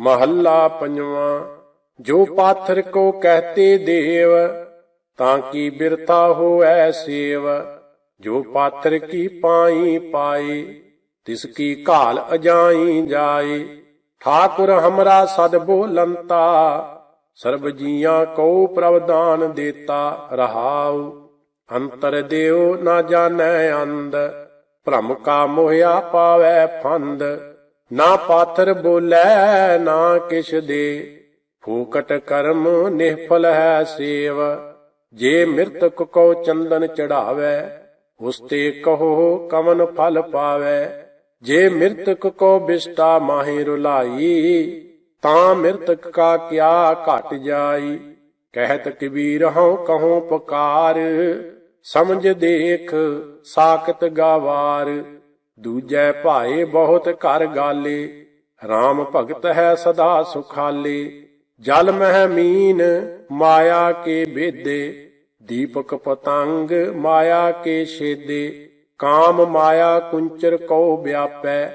ਮਹੱਲਾ ਪੰਜਵਾਂ, ਜੋ ਪਾਥਰ ਕੋ ਕਹਤੇ ਦੇਵ, ਤਾਂ ਕੀ ਬਿਰਤਾ ਹੋਐ ਸੇਵ? ਜੋ ਪਾਥਰ ਕੀ ਪਾਈ ਪਾਏ, ਤਿਸ ਕੀ ਘਾਲ ਅਜਾਈ ਜਾਏ। ਠਾਕੁਰ ਹਮਰਾ ਸਦ ਬੋਲੰਤਾ, ਸਰਬ ਜੀਆਂ ਕੋ ਪ੍ਰਵਦਾਨ ਦੇਤਾ ਰਹਾਉ। ਅੰਤਰ ਦਿਓ ਨਾ ਜਾਣੈ ਅੰਧ, ਭ੍ਰਮ ਕਾ ਮੋਹਿਆ ਪਾਵੈ ਫੰਦ ਨਾ ਪਾਤਰ ਬੋਲੇ, ਨਾ ਕਿਛ ਦੇ। ਫੂਕਟ ਕਰਮ ਨਿਹਫਲ ਹੈ ਸੇਵ। ਜੇ ਮਿਰਤਕ ਕੋ ਚੰਦਨ ਚੜਾਵੇ, ਉਸ ਕਹੋ ਕਮਨ ਫਲ ਪਾਵੇ। ਜੇ ਮਿਰਤਕ ਕੋ ਬਿਸਟਾ ਮਾਹੀ ਰੁਲਾਈ, ਤਾਂ ਮਿਰਤਕ ਕਾ ਕਿਆ ਘਟ ਜਾਈ। ਕਹਿਤ ਕਬੀਰ ਹਉ ਕਹਉ ਪੁਕਾਰ, ਸਮਝ ਦੇਖ ਸਾਖਤ ਗਾਵਾਰ। ਦੂਜੈ ਭਾਏ ਬਹੁਤ ਘਰ ਗਾਲੇ RAM ਭਗਤ ਹੈ ਸਦਾ ਸੁਖਾਲੇ। ਜਲ ਮਹਿ ਮੀਨ ਮਾਇਆ ਕੇ ਬੇਦੇ ਦੀਪਕ ਪਤੰਗ ਮਾਇਆ ਕੇ ਛੇਦੇ। ਕਾਮ ਮਾਇਆ ਕੁੰਚਰ ਕਉ ਵਿਆਪੈ,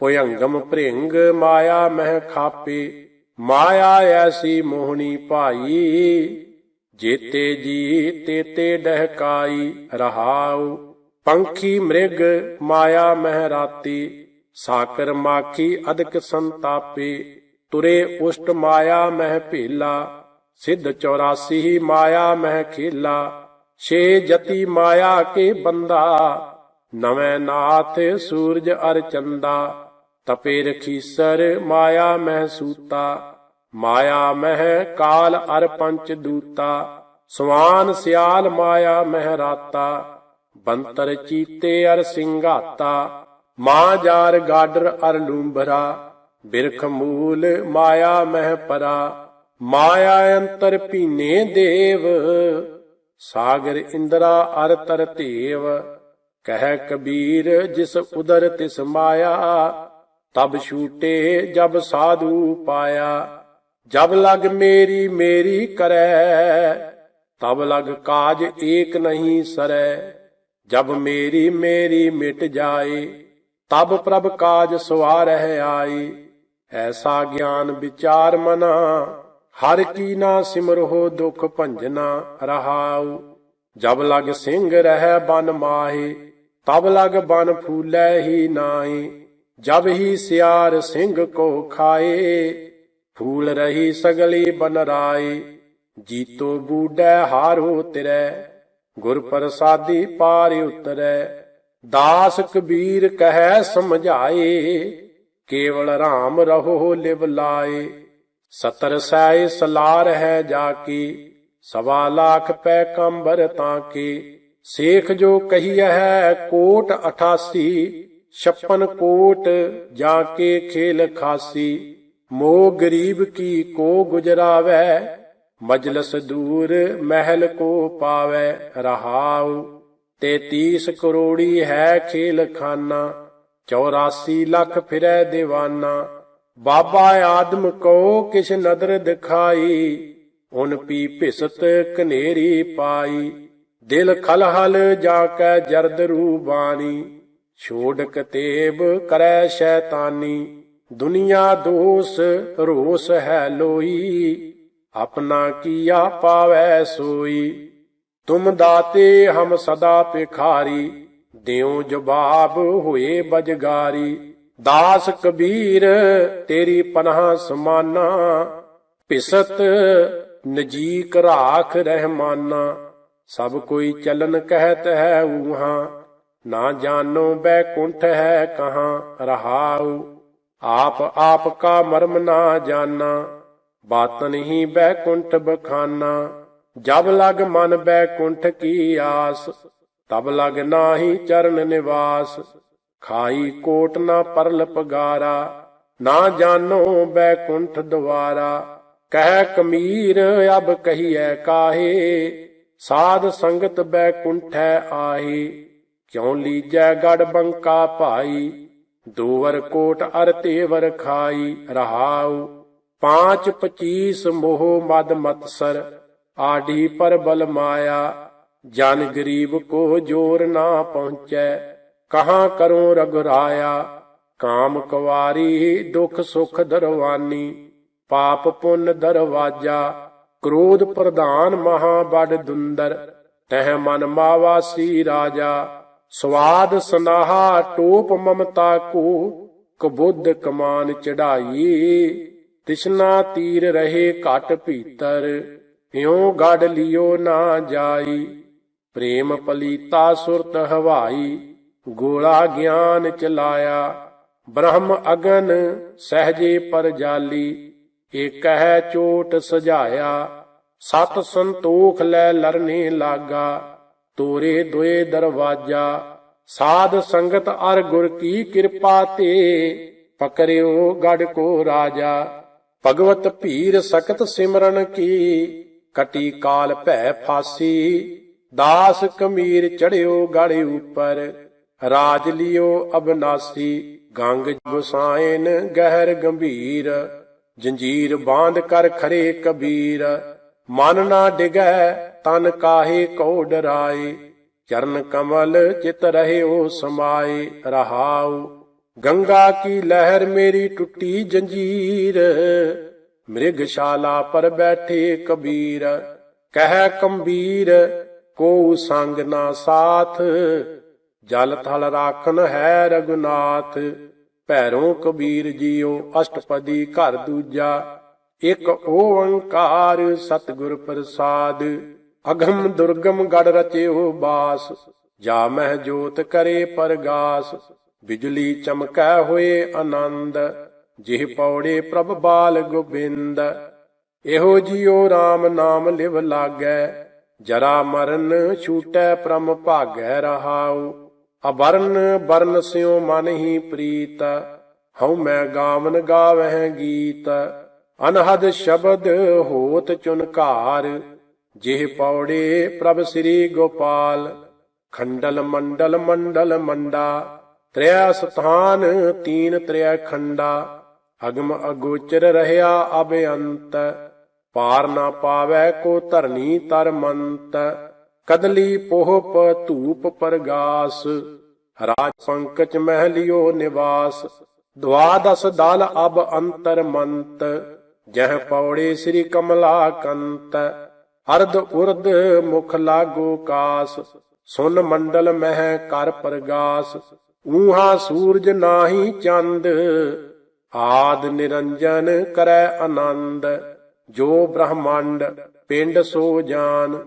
ਭੁਯੰਗਮ ਭ੍ਰਿੰਗ ਮਾਇਆ ਮਹਿ ਖਾਪੇ। ਮਾਇਆ ਐਸੀ ਮੋਹਣੀ ਭਾਈ, ਜੇਤੇ ਜੀ ਤੇਤੇ ਡਹਿਕਾਈ ਰਹਾਉ। ਪੰਖੀ ਮ੍ਰਿਗ, ਮਾਇਆ ਮਹਿ ਰਾਤੀ, ਸਾਕਰ ਮਾਖੀ ਅਦਕ ਸੰਤਾਪੇ, ਤੁਰੇ ਉਸ਼ਟ ਮਾਇਆ ਮਹਿ ਭੇਲਾ, ਸਿੱਧ 84 ਮਾਇਆ ਮਹਿ ਖੇਲਾ, ਛੇ ਜਤੀ ਮਾਇਆ ਕੇ ਬੰਦਾ, ਨਵੇਂ ਨਾਥ ਸੂਰਜ ਅਰ ਚੰਦਾ, ਤਪੇ ਰਖੀਸਰ ਮਾਇਆ ਮਹਿ ਸੂਤਾ, ਮਾਇਆ ਮਹਿ ਕਾਲ ਅਰ ਪੰਚ ਦੂਤਾ, ਸਵਾਨ ਸਿਆਲ ਮਾਇਆ ਮਹਿ ਰਾਤਾ। ਬੰਤਰ ਚੀਤੇ ਅਰ ਸਿੰਘਾਤਾ, ਮਾਂ ਜਾਰ ਗਾਡਰ ਅਰ ਲੂੰਬਰਾ ਬਿਰਖ ਮੂਲ ਮਾਇਆ ਮਹਿ ਪਰਾ, ਮਾਇਆ ਅੰਤਰ ਪੀਨੇ ਦੇਵ, ਸਾਗਰ ਇੰਦਰਾ ਅਰ ਤਰ ਧੇਵ, ਕਹਿ ਕਬੀਰ ਜਿਸ ਉਦਰ ਤਿਸ ਮਾਇਆ, ਤਬ ਛੂਟੇ ਜਬ ਸਾਧੂ ਪਾਇਆ, ਜਬ ਲਗ ਮੇਰੀ ਮੇਰੀ ਕਰੈ, ਤਬ ਲਗ ਕਾਜ ਏਕ ਨਹੀਂ ਸਰੈ। ਜਬ ਮੇਰੀ ਮੇਰੀ ਮਿਟ ਜਾਏ, ਤਬ ਪ੍ਰਭ ਕਾਜ ਸਵਾਰਹਿ ਆਏ। ਐਸਾ ਗਿਆਨ ਵਿਚਾਰ ਮਨਾ, ਹਰ ਕੀ ਨਾ ਸਿਮਰੋ ਦੁਖ ਭੰਜਨਾ ਰਹਾਉ। ਜਬ ਲਗ ਸਿੰਘ ਰਹਿ ਬਨ ਮਾਹੀ, ਤਬ ਲਗ ਬਨ ਫੂਲੇ ਹੀ ਨਾਹੀ। ਜਬ ਹੀ ਸਿਆਰ ਸਿੰਘ ਕੋ ਖਾਏ, ਫੂਲ ਰਹੀ ਸਗਲੀ ਬਨ ਰਾਏ। ਜੀਤੋ ਬੂਡੈ ਹਾਰੋ ਤਿਰੈ ਗੁਰ ਪ੍ਰਸਾਦੀ ਪਾਰ ਉਤਰੈ, ਦਾਸ ਕਬੀਰ ਕਹੈ ਸਮਝਾਏ, ਕੇਵਲ RAM ਰਹੋ ਲਿਵ ਲਾਏ। ਸਤਰ ਸੈ ਸਲਾਰ ਹੈ ਜਾ ਕੀ ਸਵਾ ਲੱਖ ਪੈ ਕੰਬਰ ਤਾਂ ਕੀ ਸੇਖ ਜੋ ਕਹੀਐ ਹੈ ਕੋਟ 88 56 ਕੋਟ ਜਾ ਕੇ ਖੇਲ ਖਾਸੀ। ਮੋਹ ਗਰੀਬ ਕੀ ਕੋ ਗੁਜਰਾਵੇ ਮਜਲਸ ਦੂਰ ਮਹਿਲ ਕੋ ਪਾਵੇ ਰਹਾਉ 33 ਕਰੋੜੀ ਹੈ ਖੇਲ ਖਾਨਾ 84 ਲੱਖ ਫਿਰੈ دیਵਾਨਾ ਬਾਬਾ ਆਦਮ ਕੋ ਕਿਛ ਨਦਰ ਦਿਖਾਈ, ਉਨ ਪੀ ਭਿਸਤ ਕਨੇਰੀ ਪਾਈ। ਦਿਲ ਖਲਹਲ ਜਾ ਕੈ ਜਰਦ ਰੂਬਾਨੀ ਛੋੜ ਕਤੇਬ ਕਰੈ ਸ਼ੈਤਾਨੀ। ਦੁਨੀਆ ਦੋਸ ਰੋਸ ਹੈ ਲੋਈ। ਆਪਣਾ ਕੀਆ ਪਾਵੈ ਸੋਈ? ਤੁਮ ਦਾਤੇ ਹਮ ਸਦਾ ਪਿਖਾਰੀ ਦਿਉ ਜਵਾਬ ਹੋਏ ਬਜਗਾਰੀ। ਦਾਸ ਕਬੀਰ, ਤੇਰੀ ਪਨਾਹ ਸਮਾਨਾ ਭਿਸਤ ਨਜੀਕ ਰਾਖ ਰਹਿਮਾਨਾ। ਸਭ ਕੋਈ ਚਲਨ ਕਹਿਤ ਹੈ ਊਹਾ, ਨਾ ਜਾਣੋ ਬੈਕੁੰਠ ਹੈ ਕਹਾ ਰਹਾਉ। ਆਪ ਆਪ ਕਾ ਮਰਮ ਨਾ ਜਾਣਾ ਬਾਤਨ ਹੀ ਬੈਕੁੰਠ ਬਖਾਨਾ, ਜਬ ਲਗ ਮਨ ਬੈਕੁੰਠ ਕੀ ਆਸ, ਤਬ ਲਗ ਨਾਹੀ ਚਰਨ ਨਿਵਾਸ, ਖਾਈ ਕੋਟ ਨਾ ਪਰਲ ਪਗਾਰਾ, ਨਾ ਜਾਣੋ ਬੈਕੁੰਠ ਦੁਆਰਾ, ਕਹਿ ਕਮੀਰ ਅਬ ਕਹੀਐ ਕਾਹੇ, ਸਾਧ ਸੰਗਤ ਬੈਕੁੰਠੈ ਆਹੀ, ਕਿਉ ਲੀਜੈ ਗੜ ਬੰਕਾ ਭਾਈ, ਦੋਵਰ ਕੋਟ ਅਰ ਤੇਵਰ ਖਾਈ, ਰਹਾਉ ਪਾਂਚ ਪਚੀਸ ਮੋਹ ਮਦ ਮਤਸਰ ਆਢੀ ਪਰ ਬਲ ਮਾਇਆ ਜਨ ਗਰੀਬ ਕੋ ਜੋਰ ਨਾ ਪਹੁੰਚੈ ਕਹਾ ਕਰੋ ਰਗੁਰਾਇਆ ਕਾਮ ਕਵਾਰੀ ਦੁਖ ਸੁਖ ਦਰਵਾਨੀ ਪਾਪ ਪੁੰਨ ਦਰਵਾਜਾ ਕ੍ਰੋਧ ਪ੍ਰਧਾਨ ਮਹਾ ਬੜ ਦੁੰਦਰ ਤਹ ਮਨ ਮਾਵਾਸੀ ਰਾਜਾ ਸਵਾਦ ਸਨਾਹਾ ਟੋਪ ਮਮਤਾ ਕੋ ਕਬੁੱਧ ਕਮਾਨ ਚੜਾਈ ਤਿਸ਼ਨਾ ਤੀਰ ਰਹੇ ਘਟ ਭੀਤਰ, ਇਉ ਗੜ ਲਿਓ ਨਾ ਜਾਈ। ਪ੍ਰੇਮ ਪਲੀਤਾ ਸੁਰਤ ਹਵਾਈ, ਗੋਲਾ ਗਿਆਨ ਚਲਾਇਆ। ਬ੍ਰਹਮ ਅਗਨ ਸਹਜੇ ਪਰ ਜਾਲੀ ਏਕ ਚੋਟ ਸਜਾਇਆ। ਸਤ ਸੰਤੋਖ ਲੈ ਲਰਨੇ ਲਾਗਾ, ਤੋਰੇ ਦੋਏ ਦਰਵਾਜਾ। ਸਾਧ ਸੰਗਤ ਅਰ ਗੁਰ ਕੀ ਕਿਰਪਾ ਤੇ, ਪਕਰਿਓ ਗੜ ਕੋ ਰਾਜਾ। ਭਗਵਤ ਭੀਰ ਸਕਤ ਸਿਮਰਨ ਕੀ, ਕਟੀ ਕਾਲ ਭੈ ਫਾਸੀ, ਦਾਸ ਕਮੀਰ ਚੜਿਓ ਗੜ ਉਪਰ, ਰਾਜ ਲਿਓ ਅਬਨਾਸੀ, ਗੰਗ ਗੁਸਾਇਨ ਗਹਿਰ ਗੰਭੀਰ, ਜੰਜੀਰ ਬਾਂਧ ਕਰ ਖਰੇ ਕਬੀਰ, ਮਨ ਨਾ ਡਿਗੈ ਤਨ ਕਾਹੇ ਕੋ ਡਰਾਏ, ਚਰਨ ਕਮਲ ਚਿਤ ਰਹਿਓ ਸਮਾਏ, ਰਹਾਉ ਗੰਗਾ ਕੀ ਲਹਿਰ ਮੇਰੀ ਟੁੱਟੀ ਜੰਜੀਰ, ਮ੍ਰਿਗਸ਼ਾਲਾ ਪਰ ਬੈਠੇ ਕਬੀਰ। ਕਹਿ ਕੰਬੀਰ ਕੋ ਸੰਗ ਨਾ ਸਾਥ, ਜਲ ਥਲ ਰਾਖਨ ਹੈ ਰਗੁਨਾਥ ਭੈਰੋਂ ਕਬੀਰ ਜੀਓ ਅਸ਼ਟਪਦੀ ਘਰ ਦੂਜਾ, ਇੱਕ ਓੰਕਾਰ ਸਤਿਗੁਰ ਪ੍ਰਸਾਦ। ਅਗਮ ਦੁਰਗਮ ਗੜ ਰਚਿਓ ਬਾਸ, ਜਾ ਮਹਿ ਜੋਤ ਕਰੇ ਪਰਗਾਸ। ਬਿਜਲੀ ਚਮਕੈ ਹੋਏ ਆਨੰਦ, ਜਿਹ ਪੌੜੇ ਪ੍ਰਭ ਬਾਲ ਗੋਬਿੰਦ। ਇਹੋ ਜਿਉ RAM ਨਾਮ ਲਿਵ ਲਾਗੈ, ਜਰਾ ਮਰਨ ਛੂਟੈ ਪ੍ਰਮ ਭਾਗੈ ਰਹਾਉ। ਅਬਰਨ ਬਰਨ ਸਿਉ ਮਨ ਹੀ ਪ੍ਰੀਤ, ਹਉ ਮੈਂ ਗਾਵਨ ਗਾਵਹਿ ਗੀਤ। ਅਨਹਦ ਸ਼ਬਦ ਹੋਤ ਚੁਨਕਾਰ ਜਿਹ ਪੌੜੇ ਪ੍ਰਭ ਸ੍ਰੀ ਗੋਪਾਲ। ਖੰਡਲ ਮੰਡਲ ਮੰਡਲ ਮੰਡਾ ਤ੍ਰਿਆ ਸਥਾਨ, ਤੀਨ ਤ੍ਰਿਆ ਖੰਡਾ, ਅਗਮ ਅਗੋਚਰ ਰਹਿਆ ਅਬੇਅੰਤ ਪਾਰ ਨਾ ਪਾਵੈ ਕੋ ਧਰਨੀ ਤਰ ਮੰਤ। ਕਦਲੀ ਪੋਹਪ ਧੂਪ ਪਰਗਾਸ। ਰਾਜ ਮਹਿ ਲਿਓ ਨਿਵਾਸ। ਦਵਾਦਸ ਦਲ ਅਬ ਅੰਤਰ ਮੰਤ। ਜਹ ਪੌੜੇ ਸ੍ਰੀ ਕਮਲਾ ਕੰਤ। ਅਰਧ ਉਰਦ ਮੁਖ ਲਾਗੋ ਕਾਸ। ਸੁਨ ਮੰਡਲ ਮਹਿ ਕਰ ਪਰਗਾਸ। ਊਹਾ ਸੂਰਜ ਨਾਹੀ ਚੰਦ, ਆਦ ਨਿਰੰਜਨ ਕਰੈ ਆਨੰਦ, ਜੋ ਬ੍ਰਹਮੰਡ ਪਿੰਡ ਸੋ ਜਾਨ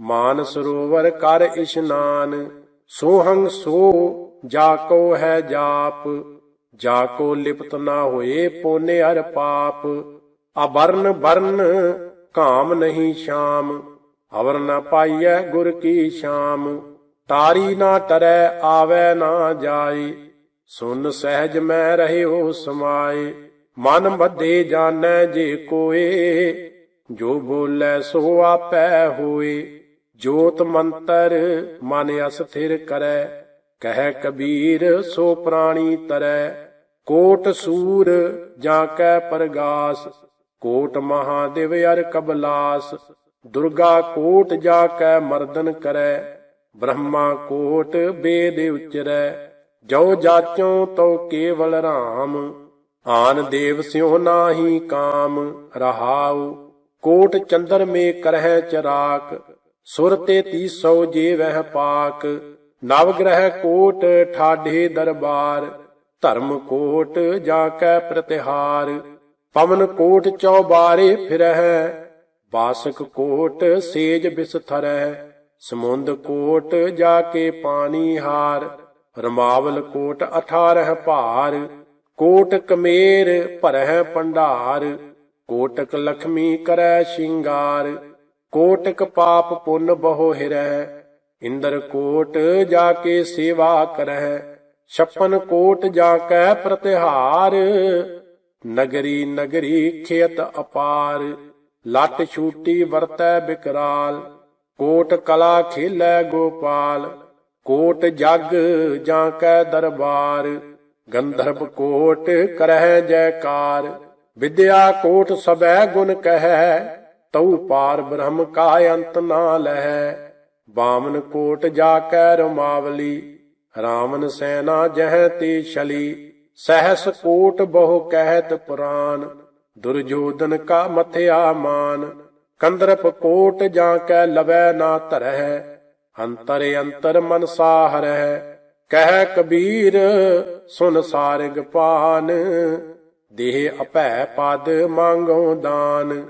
ਮਾਨ ਸਰੋਵਰ ਕਰ ਇਸ਼ਨਾਨ ਸੋਹੰਗ ਸੋ ਜਾ ਕੋ ਹੈ ਜਾਪ, ਜਾ ਕੋ ਲਿਪਤ ਨਾ ਹੋਏ ਪੋਨੇ ਹਰ ਪਾਪ ਅਬਰਨ ਬਰਨ ਕਾਮ ਨਹੀਂ ਸ਼ਾਮ, ਅਵਰ ਨ ਪਾਈਐ ਗੁਰ ਕੀ ਸ਼ਾਮ। ਤਾਰੀ ਨਾ ਤਰੈ ਆਵੈ ਨਾ ਜਾਏ। ਸੁਨ ਸਹਿਜ ਮੈਂ ਰਹਿਓ ਸਮਾਏ। ਮਨ ਮਧੇ ਜਾਣੈ ਜੇ ਕੋਏ। ਜੋ ਬੋਲੇ ਸੋ ਆਪੈ ਹੋਏ। ਜੋਤ ਮੰਤਰ ਮਨ ਅਸਥਿਰ ਕਰੈ। ਕਹਿ ਕਬੀਰ ਸੋ ਪ੍ਰਾਣੀ ਤਰੈ। ਕੋਟ ਸੂਰ ਜਾਂ ਕੈ ਪਰਗਾਸ। ਕੋਟ ਮਹਾਦੇਵ ਅਰ ਕਬਲਾਸ। ਦੁਰਗਾ ਕੋਟ ਜਾ ਕੈ ਮਰਦਨ ਕਰੈ। ਬ੍ਰਹਮਾ ਕੋਟ ਬੇਦ ਉਚਰੈ ਜੋ ਜਾਚੋ ਤੋ ਕੇਵਲ ਰਾਮ। ਆਨ ਦੇਵ ਸਿਉ ਨਾਹੀ ਕਾਮ, ਰਹਾਉ, ਕੋਟ ਚੰਦਰ ਮੇ ਕਰਹਿ ਚਰਾਕ। ਸੁਰ ਤੇ ਤੀਸੋ ਜੇ ਵਹਿ ਪਾਕ, ਨਵ ਗ੍ਰਹਿ ਕੋਟ ਠਾਢੇ ਦਰਬਾਰ। ਧਰਮ ਕੋਟ ਜਾ ਕੈ ਪ੍ਰਤਿਹਾਰ, ਪਵਨ ਕੋਟ ਚੌਬਾਰੇ ਫਿਰਹਿ। ਬਾਸਕ ਕੋਟ ਸੇਜ ਬਿਸਥਰੈ ਸਮੁੰਦ ਕੋਟ ਜਾ ਕੇ ਪਾਣੀ ਹਾਰ, ਰਮਾਵਲ ਕੋਟ 18 ਭਾਰ, ਕੋਟ ਕਮੇਰ ਭਰਹਿ ਭੰਡਾਰ, ਕੋਟਕ ਲਖਮੀ ਕਰੈ ਸ਼ਿੰਗਾਰ, ਕੋਟਕ ਪਾਪ ਪੁੰਨ ਬਹੁ ਹਿਰੈ ਇੰਦਰ ਕੋਟ ਜਾ ਕੇ ਸੇਵਾ ਕਰੈ ਛਪਨ ਕੋਟ ਜਾ ਕੈ ਪ੍ਰਤਿਹਾਰ, ਨਗਰੀ ਨਗਰੀ ਖੇਤ ਅਪਾਰ, ਲੱਟ ਛੂਟੀ ਵਰਤੈ ਬਿਕਰਾਲ ਕੋਟ ਕਲਾ ਖੇਲੈ ਗੋਪਾਲ, ਕੋਟ ਜਗ ਜਾਂ ਕੈ ਦਰਬਾਰ, ਗੰਧਰਵ ਕੋਟ ਕਰਹਿ ਜੈਕਾਰ, ਵਿਦਿਆ ਕੋਟ ਸਬੈ ਗੁਣ ਕਹੈ, ਤਉ ਪਾਰ ਬ੍ਰਹਮ ਕਾ ਅੰਤ ਨਾ ਲਹੈ, ਬਾਮਨ ਕੋਟ ਜਾ ਕੈ ਰਮਾਵਲੀ ਰਾਮਨ ਸੈਨਾ ਜਹ ਤੇ ਛਲੀ, ਸਹਸ ਕੋਟ ਬਹੁ ਕਹਿਤ ਪੁਰਾਨ ਦੁਰਜੋਧਨ ਕਾ ਮਥਿਆ ਮਾਨ। ਕੰਦਰਪ ਕੋਟ ਜਾਂ ਕੈ ਲਵੈ ਨਾ ਧਰਹਿ, ਅੰਤਰ ਅੰਤਰ ਮਨ ਸਾਹਰਹਿ, ਕਹਿ ਕਬੀਰ ਸੁਨ ਸਾਰਗ ਪਾਨ, ਦੇਹ ਅਪੈ ਪਦ ਮੰਗੋ ਦਾਨ,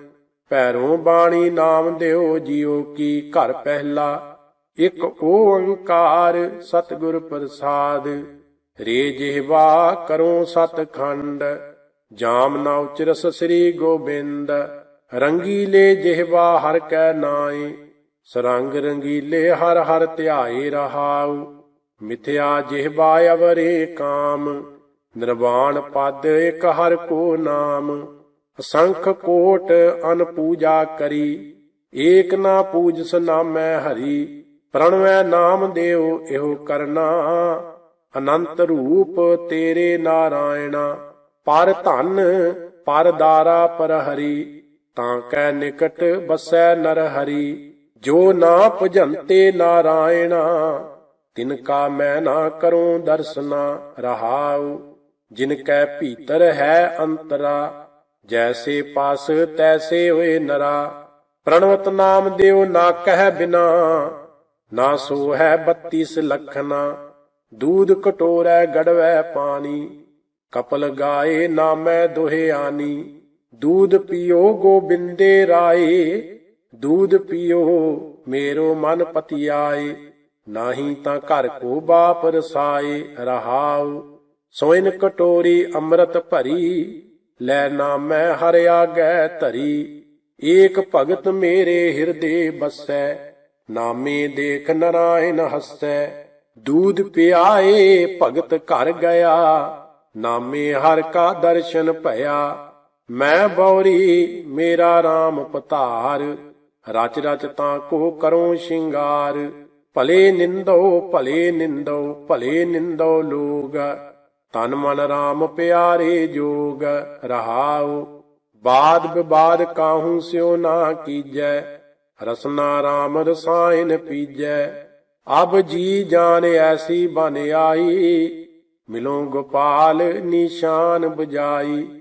ਪੈਰੋਂ ਬਾਣੀ ਨਾਮ ਦਿਓ ਜਿਉ ਕੀ ਘਰ ਪਹਿਲਾ, ਇਕ ਓੰਕਾਰ ਸਤਿਗੁਰ ਪ੍ਰਸਾਦ, ਰੇ ਜਿਹਵਾ ਕਰੋ ਸਤਖੰਡ, ਜਾਮ ਨਾ ਉਚਰਸ ਸ੍ਰੀ ਗੋਬਿੰਦ ਰੰਗੀਲੇ ਜਿਹਵਾ ਹਰ ਕੈ ਨਾਏ, ਸਰੰਗ ਰੰਗੀਲੇ ਹਰ ਹਰ ਧਿਆਏ ਰਹਾਉ। ਮਿਥਿਆ ਜਿਹਵਾ ਅਵਰੇ ਕਾਮ, ਨਿਰਵਾਣ ਪਦ ਇਕ ਹਰ ਕੋ ਨਾਮ। ਅਸੰਖ ਕੋਟ ਅਨ ਪੂਜਾ ਕਰੀ, ਏਕ ਨਾ ਪੂਜਸ ਨਾਮੈ ਹਰੀ। ਪ੍ਰਣਵੈ ਨਾਮ ਦੇਉ ਇਹੋ ਕਰਨਾ, ਅਨੰਤ ਰੂਪ ਤੇਰੇ ਨਾਰਾਇਣਾ। ਪਰ ਧਨ, ਪਰ ਦਾਰਾ ਪਰ ਹਰੀ। ਤਾਂ ਕੈ ਨਿਕਟ ਬਸੈ ਨਰ ਹਰੀ, ਜੋ ਨਾ ਭਜੰਤੇ ਨਾਰਾਇਣਾ। ਤਿਨ ਕਾ ਮੈਂ ਨਾ ਕਰੂੰ ਦਰਸਨਾ, ਰਹਾਉ। ਜਿਨ ਕੈ ਭੀਤਰ ਹੈ ਅੰਤਰਾ, ਜੈਸੇ ਪਾਸ ਤੈਸੇ ਹੋਏ ਨਰਾ। ਪ੍ਰਣਵਤ ਨਾਮ ਦਿਓ ਨਾ ਕਹਿ ਬਿਨਾ, ਨਾ ਸੋ ਹੈ 32 ਲਖਨਾ ਦੂਧ ਕਟੋਰੈ ਗੜਵੈ ਪਾਣੀ, ਕਪਲ ਗਾਏ ਨਾਮੈ ਦੋਹੇ ਆਨੀ। ਦੂਧ ਪੀਓ ਗੋਬਿੰਦੇ ਰਾਏ, ਦੂਧ ਪੀਓ ਮੇਰੋ ਮਨ ਪਤਿਆਏ, ਨਾਹੀ ਤਾਂ ਘਰ ਕੋ ਬਾਪ ਰਸਾਏ, ਰਹਾਉ ਸੋਇਨ ਕਟੋਰੀ ਅੰਮ੍ਰਿਤ ਭਰੀ, ਲੈ ਨਾਮੈ ਹਰ ਆਗੈ ਧਰੀ, ਏਕ ਭਗਤ ਮੇਰੇ ਹਿਰਦੇ ਬਸੈ, ਨਾਮੇ ਦੇਖ ਨਰਾਇਣ ਹਸੈ, ਦੂਧ ਪਿਆਏ ਭਗਤ ਘਰ ਗਿਆ, ਨਾਮੇ ਹਰ ਕਾ ਦਰਸ਼ਨ ਭਇਆ ਮੈਂ ਬੌਰੀ, ਮੇਰਾ RAM ਪਤਾਰ। ਰਚ ਰਚ ਤਾਂ ਕੋ ਕਰੋ ਸ਼ਿੰਗਾਰ। ਭਲੇ ਨਿੰਦੋ ਭਲੇ ਨਿੰਦੋ ਭਲੇ ਨਿੰਦੋ ਲੋਗ। ਤਨ ਮਨ RAM ਪਿਆਰੇ ਜੋਗ। ਰਹਾਉ, ਬਾਦ ਵਿਵਾਦ ਕਾਹੂ ਸਿਓ ਨਾ ਕੀਜੈ। ਰਸਨਾ RAM ਰਸਾਇਨ ਪੀਜੈ। ਅਬ ਜੀ ਜਾਨ ਐਸੀ ਬਨ ਆਈ। ਮਿਲੋ ਗੋਪਾਲ ਨਿਸ਼ਾਨ ਬਜਾਈ।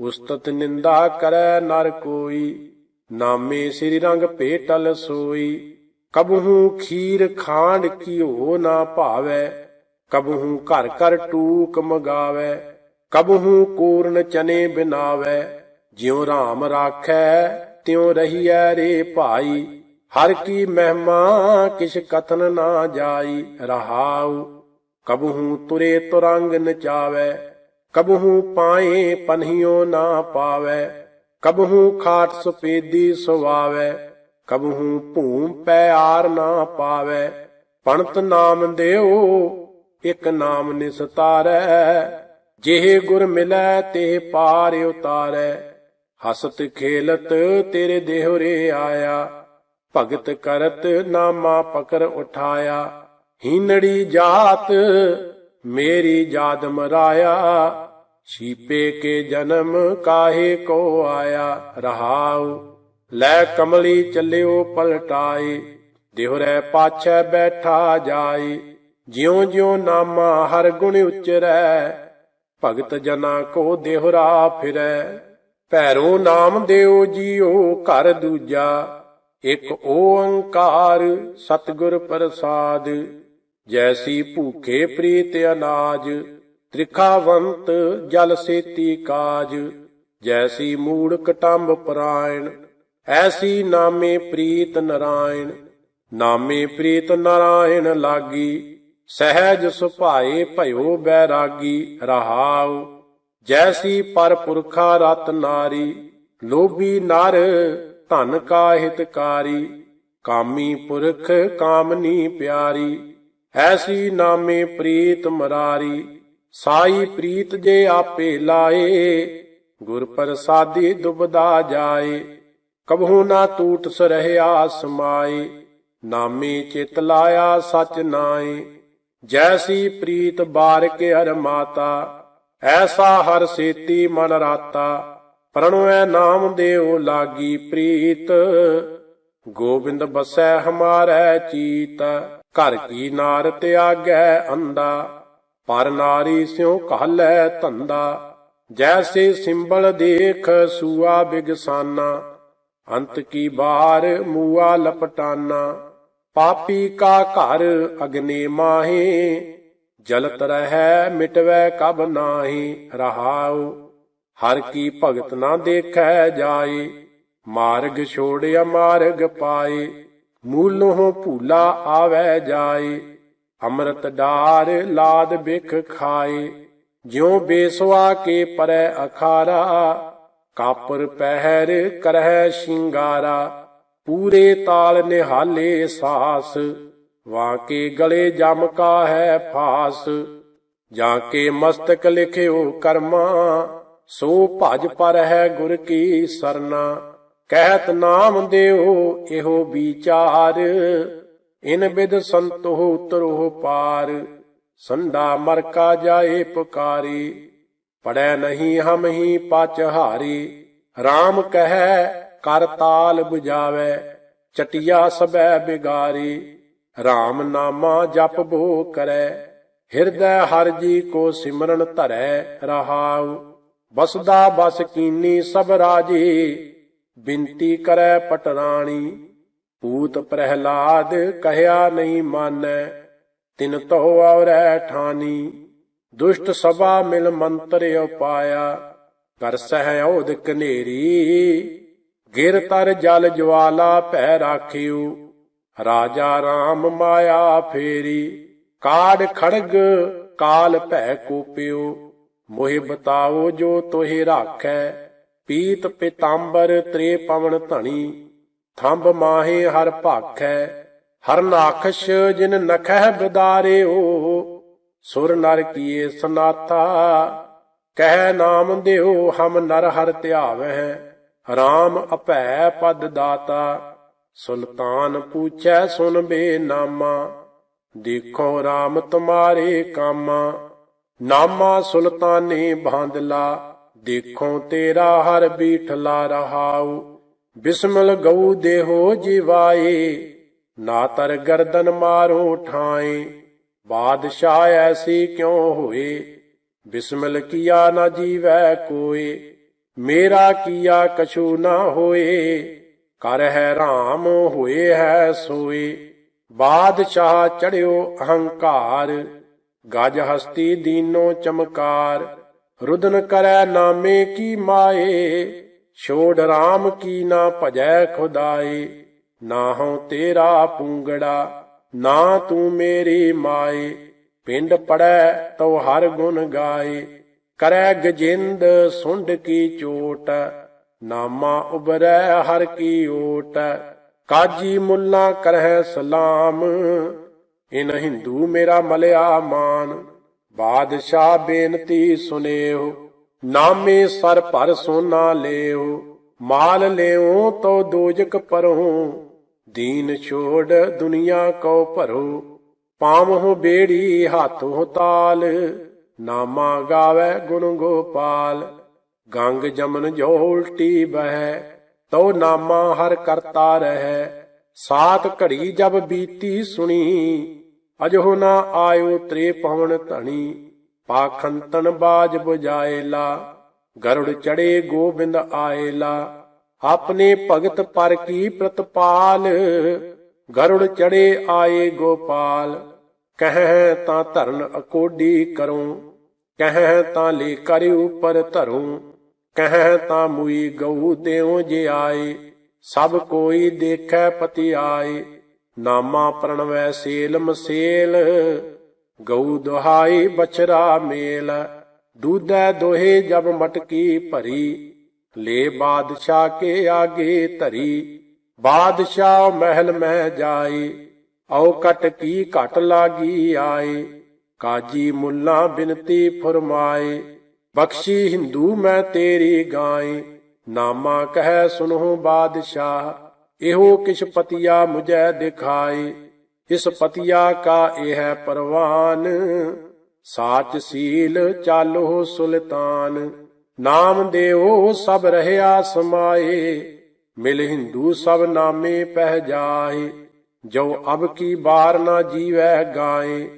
ਉਸਤਤ ਨਿੰਦਾ ਕਰੈ ਨਰ ਕੋਈ, ਨਾਮੇ ਸ੍ਰੀ ਰੰਗ ਭੇਟਲ ਸੋਈ। ਕਬਹੂ ਖੀਰ ਖਾਂਡ ਕੀਓ ਨਾ ਭਾਵੈ, ਕਬਹੂ ਘਰ ਘਰ ਟੂਕ ਮਗਾਵੈ, ਕਬਹੂ ਕੂਰਨ ਚਨੇ ਬਿਨਾਵੈ। ਜਿਉ ਰਾਮ ਰਾਖੈ, ਤਿਉ ਰਹੀਐ ਰੇ ਭਾਈ। ਹਰ ਕੀ ਮਹਿਮਾ ਕਿਛ ਕਥਨ ਨਾ ਜਾਈ, ਰਹਾਉ। ਕਬਹੂ ਤੁਰੇ ਤੁਰੰਗ ਨਚਾਵੈ ਕਬਹੂ ਪਾਏ ਪਨਹਿਓ ਨਾ ਪਾਵੈ, ਕਬਹੂ ਖਾਟ ਸੁਪੇਦੀ ਸੁਵਾਵੈ ਕਬਹੂ ਭੂਮ ਪੈ ਆਰ ਨਾ ਪਾਵੈ, ਪਣਤ ਨਾਮ ਦਿਓ, ਇਕ ਨਾਮ ਨਿਸਤਾਰੈ ਜਿਹੇ ਗੁਰ ਮਿਲੈ ਤੇ ਪਾਰ ਉਤਾਰੈ, ਹਸਤ ਖੇਲਤ ਤੇਰੇ ਦੇਹੁਰੇ ਆਇਆ, ਭਗਤ ਕਰਤ ਨਾਮਾ ਪਕਰ ਉਠਾਇਆ, ਹੀਨੜੀ ਜਾਤ ਮੇਰੀ ਜਾਦ ਮਰਾਇਆ, ਛੀਪੇ ਕੇ ਜਨਮ ਕਾਹੇ ਕੋ ਆਇਆ, ਰਹਾਉ, ਲੈ ਕਮਲੀ ਚੱਲਿਓ ਪਲਟਾਏ ਦੇਹੁਰੈ ਪਾਛੈ ਬੈਠਾ ਜਾਏ ਜਿਉ ਜਿਉ ਨਾਮਾ ਹਰ ਗੁਣ ਉਚਰੈ, ਭਗਤ ਜਨਾ ਕੋ ਦੇਹੁਰਾ ਫਿਰੈ, ਭੈਰੋ ਨਾਮ ਦਿਓ ਜੀਓ ਘਰ ਦੂਜਾ, ਇਕ ਓੰਕਾਰ ਸਤਿਗੁਰ ਪ੍ਰਸਾਦ ਜੈਸੀ ਭੂਖੇ ਪ੍ਰੀਤ ਅਨਾਜ, ਤ੍ਰਿਖਾਵੰਤ ਜਲ ਸੇਤੀ ਕਾਜ, ਜੈਸੀ ਮੂੜ ਕਟੰਬ ਪਰਾਇਣ, ਐਸੀ ਨਾਮੇ ਪ੍ਰੀਤ ਨਰਾਇਣ, ਨਾਮੇ ਪ੍ਰੀਤ ਨਰਾਇਣ ਲਾਗੀ, ਸਹਿਜ ਸੁਭਾਏ ਭਇਓ ਬੈਰਾਗੀ, ਰਹਾਉ, ਜੈਸੀ ਪਰ ਪੁਰਖਾ ਰਤ ਨਾਰੀ, ਲੋਭੀ ਨਰ ਧਨ ਕਾ ਹਿਤਕਾਰੀ ਕਾਮੀ ਪੁਰਖ ਕਾਮਨੀ ਪਿਆਰੀ ਐਸੀ ਨਾਮੇ ਪ੍ਰੀਤ ਮਰਾਰੀ, ਸਾਈ ਪ੍ਰੀਤ ਜੇ ਆਪੇ ਲਾਏ, ਗੁਰ ਪ੍ਰਸਾਦੀ ਦੁਬਦਾ ਜਾਏ, ਕਬਹੂ ਨਾ ਟੂਟ ਸਰਹਿਆ ਸਮਾਏ, ਨਾਮੇ ਚਿਤ ਲਾਇਆ ਸਚ ਨਾਏ। ਜੈਸੀ ਪ੍ਰੀਤ ਬਾਰਿਕ ਹਰ ਮਾਤਾ, ਐਸਾ ਹਰ ਸੇਤੀ ਮਨ ਰਾਤਾ, ਪ੍ਰਣਵੈ ਨਾਮ ਦੇਉ ਲਾਗੀ ਪ੍ਰੀਤ। ਗੋਬਿੰਦ ਬਸੈ ਹਮਾਰੈ ਚੀਤ ਘਰ ਕੀ ਨਾਰ ਤਿਆਗੈ ਅੰਦਾ ਪਰ ਨਾਰੀ ਸਿਉ ਕਹਲੈ ਧੰਦਾ। ਜੈਸੇ ਸਿੰਬਲ ਦੇਖ ਸੂਆ ਬਿਗਸਾਨਾ, ਅੰਤ ਕੀ ਬਾਰ ਮੂਆ ਲਪਟਾਨਾ। ਪਾਪੀ ਕਾ ਘਰ ਅਗਨੇ ਮਾਹੇ, ਜਲਤ ਰਹੈ ਮਿਟਵੈ ਕਬ ਨਾਹੀ, ਰਹਾਉ, ਹਰ ਕੀ ਭਗਤ ਨਾ ਦੇਖੈ ਜਾਏ ਮਾਰਗ ਛੋੜਿਆ ਮਾਰਗ ਪਾਏ ਮੂਲੋਂ ਭੂਲਾ ਆਵੈ ਜਾਏ, ਅੰਮ੍ਰਿਤ ਡਾਰ ਲਾਦ ਬਿਖ ਖਾਏ। ਜਿਉ ਬੇਸਵਾ ਕੇ ਪਰੈ ਅਖਾਰਾ, ਕਾਪਰ ਪਹਿਰ ਕਰਹਿ ਸ਼ਿੰਗਾਰਾ। ਪੂਰੇ ਤਾਲ ਨਿਹਾਲੇ ਸਾਸ ਵਾਕੇ ਗਲੇ ਜਮ ਕਾ ਹੈ ਫਾਸ। ਜਾਂ ਕੇ ਮਸਤਕ ਲਿਖਿਓ ਕਰਮਾ, ਸੋ ਭਜ ਪਰ ਹੈ ਗੁਰ ਕੀ ਸਰਨਾ। ਕਹਿਤ ਨਾਮ ਦਿਓ ਇਹੋ ਵਿਚਾਰ। ਇਨ ਬਿਦ ਸੰਤੋ ਉਤਰੋ ਪਾਰ। ਸੰਡਾ ਮਰਕਾ ਜਾਏ ਪੁਕਾਰੀ। ਪੜੈ ਨਹੀਂ ਹਮ ਹੀ ਪਚ ਹਾਰੀ। RAM ਕਹੈ, ਕਰ ਤਾਲ 부ਜਾਵੇ ਚਟਿਆ ਸਬੈ ਬਿਗਾਰੀ। RAM ਨਾਮਾ ਜਪ ਬੋ ਕਰੈ, ਹਿਰਦੈ ਹਰ ਜੀ ਕੋ ਸਿਮਰਨ ਧਰੈ ਰਹਾਉ। ਬਸਦਾ ਬਸ ਕੀਨੀ ਸਭ ਰਾਜੀ। ਬਿਨਤੀ ਕਰੈ ਪਟਰਾਣੀ, ਭੂਤ ਪ੍ਰਹਿਲਾਦ ਕਹਿਆ ਨਹੀਂ ਮਾਨੈ, ਤਿਨ ਤੋ ਔਰੈ ਠਾਨੀ, ਦੁਸ਼ਟ ਸਭਾ ਮਿਲ ਮੰਤਰ ਉਪਾਇਆ, ਕਰ ਸਹਿ ਔਦ ਕਨੇਰੀ, ਗਿਰ ਤਰ ਜਲ ਜਵਾਲਾ ਭੈ ਰਾਖਿਓ ਰਾਜਾ RAM ਮਾਇਆ ਫੇਰੀ ਕਾੜ ਖੜਗ ਕਾਲ ਭੈ ਕੋਪਿਓ ਮੋਹਿ ਬਤਾਓ ਜੋ ਤੋਹਿ ਰਾਖੈ ਪੀਤ ਪਿਤਾੰਬਰ ਤ੍ਰੇ ਪਵਨ ਧਣੀ, ਥੰਬ ਮਾਹੇ ਹਰ ਭਾਖੈ, ਹਰ ਨਾਖਸ਼ ਜਿਨ ਨਖਹਿ ਬਿਦਾਰਿਓ, ਸੁਰ ਨਰ ਕੀਏ ਸਨਾਤਾ ਕਹਿ ਨਾਮ ਦਿਓ ਹਮ ਨਰ ਹਰ ਧਿਆਵਹਿ, ਰਾਮ ਅਭੈ ਪਦ ਦਾਤਾ, ਸੁਲਤਾਨ ਪੂਛੈ ਸੁਨ ਬੇ ਨਾਮਾ ਦੇਖੋ RAM ਤੁਮਾਰੇ ਕਾਮਾ, ਨਾਮਾ ਸੁਲਤਾਨੇ ਬਾਂਦਲਾ ਦੇਖੋ ਤੇਰਾ ਹਰ ਬੀਠਲਾ ਰਹਾਉ। ਬਿਸਮਲ ਗਉ ਦੇਹੋ ਜਿਵਾਏ, ਨਾ ਤਰ ਗਰਦਨ ਮਾਰੋ ਠਾਏ। ਬਾਦਸ਼ਾਹ ਐਸੀ ਕਿਉ ਹੋਏ? ਬਿਸਮਲ ਕੀਆ ਨਾ ਜੀਵੈ ਕੋਏ। ਮੇਰਾ ਕੀਆ ਕਛੂ ਨਾ ਹੋਏ। ਕਰ ਹੈ ਰਾਮ ਹੋਏ ਹੈ ਸੋਏ। ਬਾਦਸ਼ਾਹ ਚੜਿਓ ਅਹੰਕਾਰ, ਗਜ ਹਸਤੀ ਦੀਨੋ ਚਮਕਾਰ। ਰੁਦਨ ਕਰੈ ਨਾਮੇ ਕੀ ਮਾਏ, ਛੋੜ ਰਾਮ ਕੀ ਨਾ ਭਜੈ ਖੁਦਾਏ। ਨਾ ਹਉ ਤੇਰਾ ਪੂੰਗੜਾ, ਨਾ ਤੂੰ ਮੇਰੀ ਮਾਏ। ਪਿੰਡ ਪੜੈ ਤਉ ਹਰ ਗੁਣ ਗਾਏ, ਕਰੈ ਗਜਿੰਦ ਸੁੰਡ ਕੀ ਚੋਟ। ਨਾਮਾ ਉਬਰੈ ਹਰ ਕੀ ਓਟ, ਕਾਜੀ ਮੁੱਲਾ ਕਰਹਿ ਸਲਾਮ। ਇਨ ਹਿੰਦੂ ਮੇਰਾ ਮਲਿਆ ਮਾਨ। ਬਾਦਸ਼ਾਹ ਬੇਨਤੀ ਸੁਨੇਹੁ, ਨਾਮੇ ਸਰ ਭਰ ਸੋਨਾ ਲਿਓ ਮਾਲ ਲਿਓ ਤੋ ਦੋਜਕ ਪਰਹੁ ਦੀਨ ਛੋੜ ਦੁਨੀਆ ਕੋ ਭਰੋ ਪਾਵਹੁ ਬੇੜੀ ਹੱਥੋਂ ਤਾਲ, ਨਾਮਾ ਗਾਵੇ ਗੁਣ ਗੋਪਾਲ, ਗੰਗ ਜਮਨ ਜੋ ਉਲਟੀ ਬਹਿ ਤੋ ਨਾਮਾ ਹਰ ਕਰਤਾ ਰਹਿ, ਸਾਤ ਘੜੀ ਜਬ ਬੀਤੀ ਸੁਣੀ ਅਜੋ ਨਾ ਆਇਓ ਤ੍ਰੇ ਪਵਨ ਧਣੀ ਪਾਖੰਤਨ ਬਾਜ 부ਜਾਏਲਾ ਗਰੁੜ ਚੜੇ ਗੋਬਿੰਦ ਆਏਲਾ। ਆਪਣੇ ਭਗਤ ਪਰ ਕੀ ਪ੍ਰਤਪਾਲ, ਗਰੁੜ ਚੜੇ ਆਏ ਗੋਪਾਲ। ਕਹਿ ਤਾਂ ਧਰਨ ਅਕੋਡੀ ਕਰੂੰ, ਕਹਿ ਤਾਂ ਲੇ ਕਰ ਉਪਰ ਧਰੂੰ, ਕਹਿ ਤਾਂ ਮੁਈ ਗਊ ਦੇਉ ਜੇ ਆਏ, ਸਭ ਕੋਈ ਦੇਖੈ ਪਤੀ ਆਏ ਨਾਮਾ ਪ੍ਰਣਵੈ ਸੇਲ ਮਸੇਲ ਗਊ ਦੁਹਾਈ ਬਛਰਾ ਮੇਲ, ਦੂਧੈ ਦੋਹੇ ਜਬ ਮਟਕੀ ਭਰੀ, ਲੇ ਬਾਦਸ਼ਾਹ ਕੇ ਆਗੇ ਧਰੀ, ਬਾਦਸ਼ਾਹ ਮਹਿਲ ਮੈਂ ਜਾਏ ਔ ਕਟ ਕੀ ਘਟ ਲਾਗੀ ਆਏ ਕਾਜੀ ਮੁੱਲਾ ਬਿਨਤੀ ਫਰਮਾਏ ਬਖਸ਼ੀ ਹਿੰਦੂ ਮੈਂ ਤੇਰੀ ਗਾਏ ਨਾਮਾ ਕਹਿ ਸੁਨਹੁ ਬਾਦਸ਼ਾਹ ਇਹੋ ਕਿਛ ਪਤੀਆ ਮੁਝੈ ਦਿਖਾਏ, ਇਸ ਪਤੀਆ ਕਾ ਇਹ ਹੈ ਪਰਵਾਨ। ਸਾਚ ਸੀਲ ਚਾਲੋ ਸੁਲਤਾਨ, ਨਾਮ ਦੇਵੋ ਸਭ ਰਹਿਆ ਸਮਾਏ। ਮਿਲ ਹਿੰਦੂ ਸਭ ਨਾਮੇ ਪਹਿ ਜਾਏ ਜੋ ਅਬ ਕੀ ਬਾਰ ਨਾ ਜੀਵੈ ਗਾਏ।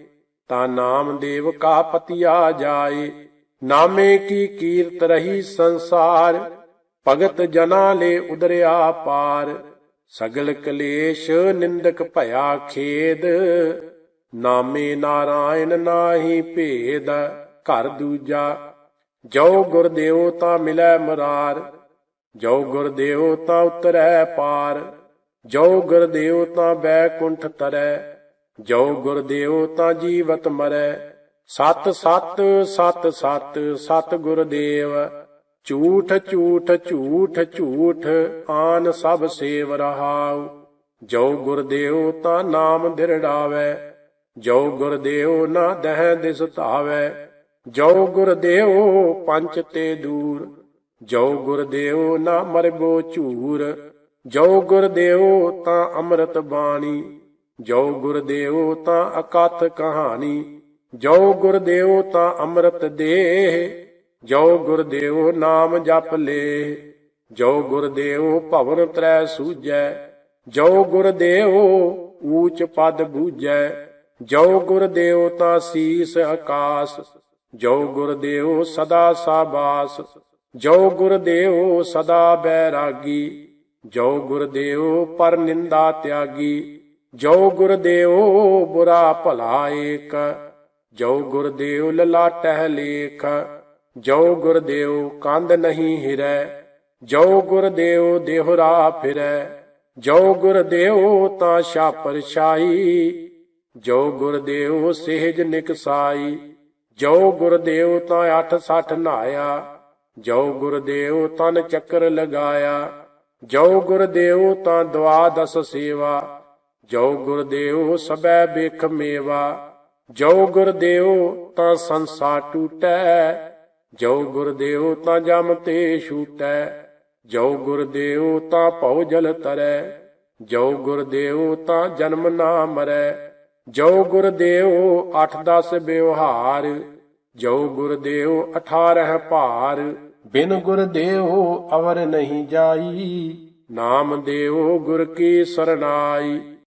ਤਾ ਨਾਮਦੇਵ ਕਾ ਪਤਿਆ ਜਾਏ, ਨਾਮੇ ਕੀ ਕੀਰਤ ਰਹੀ ਸੰਸਾਰ, ਭਗਤ ਜਨਾ ਲੈ ਉਦਰਿਆ ਪਾਰ। ਸਗਲ ਕਲੇਸ਼ ਨਿੰਦਕ ਭਇਆ ਖੇਦ, ਨਾਮੇ ਨਾਰਾਇਣ ਨਾਹੀ ਭੇਦ, ਘਰ ਦੂਜਾ, ਜੋ ਗੁਰਦੇਵ ਤਾਂ ਮਿਲੈ ਮਰਾਰ, ਜੋ ਗੁਰਦੇਵ ਤਾਂ ਉਤਰੈ ਪਾਰ, ਜੋ ਗੁਰਦੇਵ ਤਾਂ ਬੈਕੁੰਠ ਤਰੈ, ਜੋ ਗੁਰਦੇਵ ਤਾਂ ਜੀਵਤ ਮਰੈ, ਸਤ ਸਤ ਸਤ ਸਤ ਸਤ ਗੁਰਦੇਵ ਝੂਠ ਝੂਠ ਝੂਠ ਝੂਠ, ਆਨ ਸਭ ਸੇਵ ਰਹਾਉ। ਜੋ ਗੁਰਦੇਵ ਤਾਂ ਨਾਮ ਧਿਰੜਾਵੇ ਜੋ ਗੁਰਦੇਵ ਨਾ ਦਹਿ ਦਿਸ ਧਾਵੇ। ਜੋ ਗੁਰਦੇਵ ਪੰਚ ਤੇ ਦੂਰ, ਜੋ ਗੁਰਦੇਵ ਨਾ ਮਰਬੋ ਝੂਰ। ਜੋ ਗੁਰਦੇਵ ਤਾਂ ਅੰਮ੍ਰਿਤ ਬਾਣੀ, ਜੋ ਗੁਰਦੇਵ ਤਾਂ ਅਕਥ ਕਹਾਣੀ। ਜੋ ਗੁਰਦੇਵ ਤਾਂ ਅੰਮ੍ਰਿਤ ਦੇਹ ਜੋ ਗੁਰਦੇਵ ਨਾਮ ਜਪ ਲੇ, ਜੋ ਗੁਰਦੇਵ ਭਵਨ ਤ੍ਰੈ ਸੂਜੈ ਜੋ ਗੁਰਦੇਵ ਊਚ ਪਦ ਬੂਜੈ ਜੋ ਗੁਰਦੇਵ ਤਾ ਸੀਸ ਆਕਾਸ, ਜੋ ਗੁਰਦੇਵ ਸਦਾ ਸਾਬਾਸ, ਜੋ ਗੁਰਦੇਵੋ ਸਦਾ ਬੈਰਾਗੀ, ਜੋ ਗੁਰਦੇਵ ਪਰ ਨਿੰਦਾ ਤਿਆਗੀ, ਜੋ ਗੁਰਦੇਵੋ ਬੁਰਾ ਭਲਾ ਏਕ, ਜੋ ਗੁਰਦੇਵ ਲਲਾਟਹਿ ਲੇਖ ਜੋ ਗੁਰਦੇਵ ਕੰਧ ਨਹੀਂ ਹਿਰੈ, ਜੋ ਗੁਰਦੇਵ ਦੇਹਰਾ ਫਿਰੈ, ਜੋ ਗੁਰਦੇਵ ਤਾਂ ਛਾਪਰ ਛਾਈ, ਜੋ ਗੁਰਦੇਵ ਸਹਿਜ ਨਿਕਸਾਈ, ਜੋ ਗੁਰਦੇਵ ਤਾਂ ਅੱਠ ਸੱਠ ਨਾਇਆ, ਜੋ ਗੁਰਦੇਵ ਤਨ ਚੱਕਰ ਲਗਾਇਆ, ਜੋ ਗੁਰਦੇਵ ਤਾਂ ਦਵਾਦਸ ਸੇਵਾ, ਜੋ ਗੁਰਦੇਵ ਸਬੈ ਬੇਖ ਮੇਵਾ, ਜੋ ਗੁਰਦੇਵ ਤਾਂ ਸੰਸਾ ਟੂਟੈ ਜੋ ਗੁਰਦੇਵ ਤਾਂ ਜਮ ਤੇ ਛੂਟੈ, ਜੋ ਗੁਰਦੇਵ ਤਾਂ ਭਉ ਜਲ ਤਰੈ, ਜੋ ਗੁਰਦੇਵ ਤਾਂ ਜਨਮ ਨਾ ਮਰੈ, ਜੋ ਗੁਰਦੇਵ 8-10 ਵਿਵਹਾਰ ਜਉ ਗੁਰਦੇਵ 18 ਭਾਰ, ਬਿਨ ਗੁਰਦੇਵ ਅਵਰ ਨਹੀਂ ਜਾਈ, ਨਾਮ ਦੇਵੋ ਗੁਰ ਕੀ ਸਰਨਾਈ